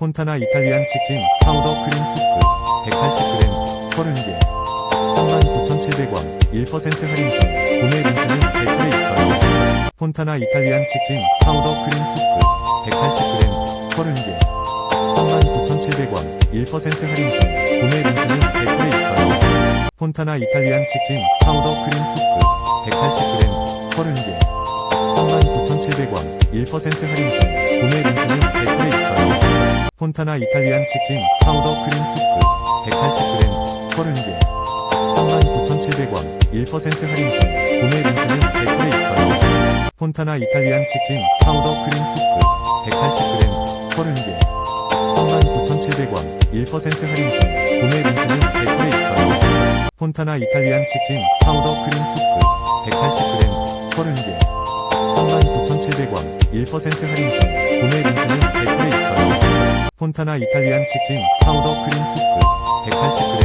폰타나 이탈리안 치킨 파우더 크림 수프 180g 30개 39,700원 1% 할인 중 구매 링크는 댓글에 있어요. 폰타나 이탈리안 치킨 파우더 크림 수프 180g 30개 39,700원 1% 할인 중 구매 링크는 댓글에 있어요. 폰타나 이탈리안 치킨 파우더 크림 수프 180g 30개 39,700원 1% 할인 중 구매 링크는 댓글에. 폰타나 이탈리안 치킨 파우더 크림 수프 180g 30개 39,700원 1% 할인 중 구매 링크는 댓글에 있어요. 폰타나 이탈리안 치킨 파우더 크림 수프 180g 30개 39,700원 1% 할인 중 구매 링크는 댓글에 있어요. 폰타나 이탈리안 치킨 파우더 크림 수프 180g 30개 39,700원 1% 할인 중 구매 링크는 댓글에 있어요. 폰타나 이탈리안 치킨 파우더 크림 수프 180g